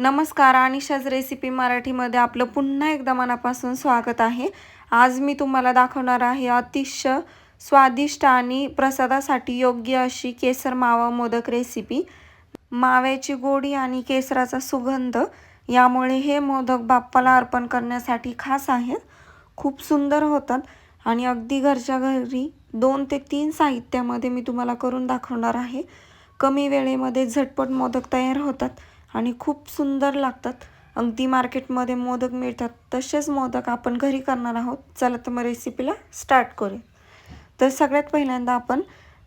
नमस्कार अनिशाज रेसिपी मराठीमध्ये आपलं पुन्हा एकदा मनापासून स्वागत आहे. आज मी तुम्हाला दाखवणार आहे अतिशय स्वादिष्ट आणि प्रसादासाठी योग्य अशी केसर मावा मोदक रेसिपी. माव्याची गोडी आणि केसराचा सुगंध यामुळे हे मोदक बाप्पाला अर्पण करण्यासाठी खास आहेत. खूप सुंदर होतात आणि अगदी घरच्या घरी दोन ते तीन साहित्यामध्ये मी तुम्हाला करून दाखवणार आहे. कमी वेळेमध्ये झटपट मोदक तयार होतात. आणि खूप सुंदर लागतात. अगदी मार्केटमध्ये मोदक मिळतात. तसेच मोदक आपण घरी करणार आहोत. चला तर मग रेसिपीला स्टार्ट करू तर सगळ्यात पहिल्यांदा आपण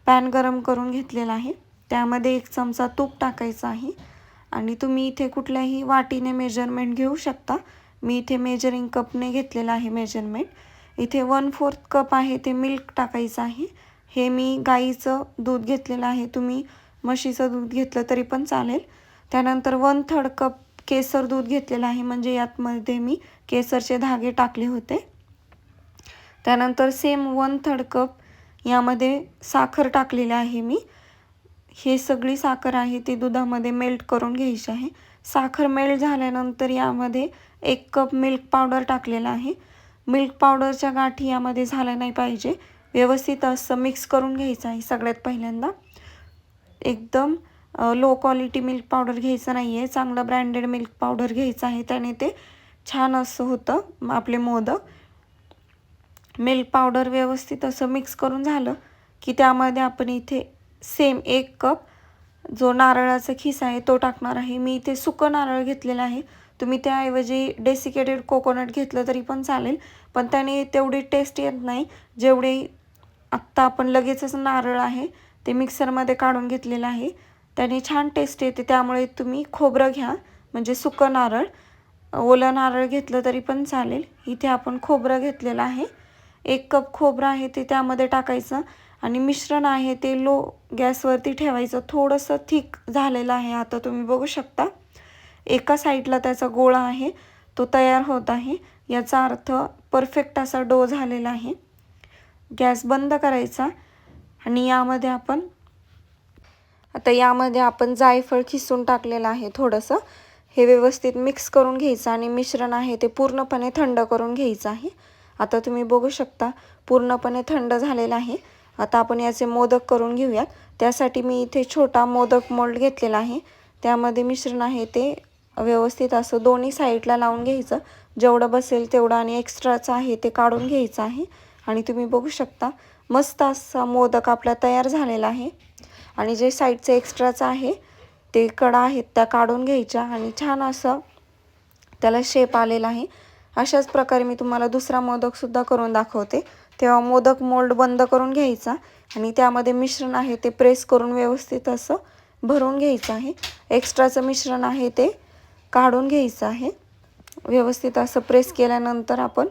पॅन गरम करून घेतलेला आहे. त्यामध्ये एक चमचा तूप टाकायचं आहे. आणि तुम्ही इथे कुठल्याही वाटीने मेजरमेंट घेऊ शकता. मी इथे मेजरिंग कपने घेतलेलं आहे मेजरमेंट इथे वन फोर्थ कप आहे ते मिल्क टाकायचं आहे. हे मी गाईचं दूध घेतलेलं आहे. तुम्ही म्हशीचं दूध घेतलं तरी पण चालेल. त्यानंतर वन थर्ड कप केसर दूध घेतलेलं आहे. म्हणजे यातमध्ये मी केसरचे धागे टाकले होते. त्यानंतर सेम वन थर्ड कप यामध्ये साखर टाकलेली आहे मी. हे सगळी साखर आहे ती दुधामध्ये मेल्ट करून घ्यायची आहे. साखर मेल्ट झाल्यानंतर यामध्ये एक कप मिल्क पावडर टाकलेला आहे. मिल्क पावडरच्या गाठी यामध्ये झाल्या नाही पाहिजे. व्यवस्थित असं मिक्स करून घ्यायचं आहे सगळ्यात पहिल्यांदा. एकदम लो क्वालिटी मिल्क पावडर घ्यायचं नाही आहे चांगलं ब्रँडेड मिल्क पावडर घ्यायचं आहे त्याने ते छान असं होतं आपले मोदक. मिल्क पावडर व्यवस्थित असं मिक्स करून झालं की त्यामध्ये आपण इथे सेम एक कप जो नारळाचा खिस आहे तो टाकणार आहे. मी इथे सुकं नारळ घेतलेलं आहे. तुम्ही त्याऐवजी डेसिकेटेड कोकोनट घेतलं तरी पण चालेल. पण त्याने तेवढी टेस्ट येत नाही. जेवढे आत्ता आपण लगेचच नारळ आहे ते मिक्सरमध्ये काढून घेतलेलं आहे. त्याने छान टेस्ट येते त्यामुळे तुम्ही खोबरं घ्या. म्हणजे सुकं नारळ. ओलं नारळ घेतलं तरी पण चालेल. इथे आपण खोबरं घेतलेलं आहे. एक कप खोबरं आहे ते त्यामध्ये टाकायचं. आणि मिश्रण आहे ते लो गॅसवरती ठेवायचं. थोडंसं थिक झालेलं आहे. आता तुम्ही बघू शकता. एका साईडला त्याचा गोळा आहे. तो तयार होत आहे. याचा अर्थ परफेक्ट असा डो झालेला आहे. गॅस बंद करायचा. आणि यामध्ये आपण आता यामध्ये आपण जायफळ खिसून टाकलेलं आहे थोडंसं. हे व्यवस्थित मिक्स करून घ्यायचं आणि मिश्रण आहे ते पूर्णपणे थंड करून घ्यायचं आहे. आता तुम्ही बघू शकता पूर्णपणे थंड झालेलं आहे. आता आपण याचे मोदक करून घेऊयात. त्यासाठी मी इथे छोटा मोदक मोल्ड घेतलेला आहे. त्यामध्ये मिश्रण आहे ते व्यवस्थित असं दोन्ही साईडला लावून घ्यायचं. जेवढं बसेल तेवढं आणि एक्स्ट्राचं आहे ते काढून घ्यायचं आहे. आणि तुम्ही बघू शकता मस्त असा मोदक आपला तयार झालेला आहे. आणि जे साईडचं एक्स्ट्राचं आहे ते कडा आहेत त्या काढून घ्यायच्या आणि छान असं त्याला शेप आलेला आहे. अशाच प्रकारे मी तुम्हाला दुसरा मोदकसुद्धा करून दाखवते. तेव्हा मोदक मोल्ड बंद करून घ्यायचा आणि त्यामध्ये मिश्रण आहे ते प्रेस करून व्यवस्थित असं भरून घ्यायचं आहे. एक्स्ट्राचं मिश्रण आहे ते काढून घ्यायचं आहे. व्यवस्थित असं प्रेस केल्यानंतर आपण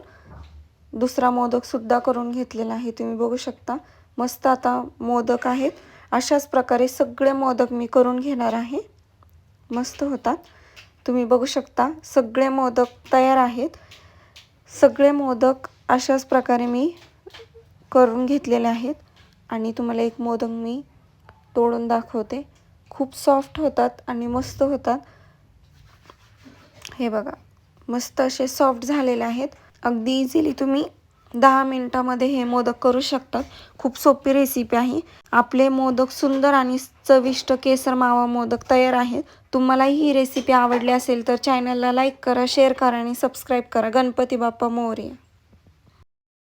दुसरा मोदकसुद्धा करून घेतलेला आहे. तुम्ही बघू शकता मस्त आता मोदक आहेत. अशाच प्रकारे सगळे मोदक मी करून घेणार आहे. मस्त होतात. तुम्ही बघू शकता सगळे मोदक तयार आहेत. सगळे मोदक अशाच प्रकारे मी करून घेतलेले आहेत. आणि तुम्हाला एक मोदक मी तोडून दाखवते. खूप सॉफ्ट होतात आणि मस्त होतात. हे बघा मस्त असे सॉफ्ट झालेले आहेत. अगदी इझिली तुम्ही दहा मिनटामध्ये हे मोदक करू शकतात. खूप सोपी रेसिपी आहे. आपले मोदक सुंदर आणि चविष्ट केसर मावा मोदक तयार आहेत. तुम्हाला ही रेसिपी आवडली असेल तर चॅनलला लाईक करा शेअर करा आणि सबस्क्राईब करा. गणपती बाप्पा मोरे.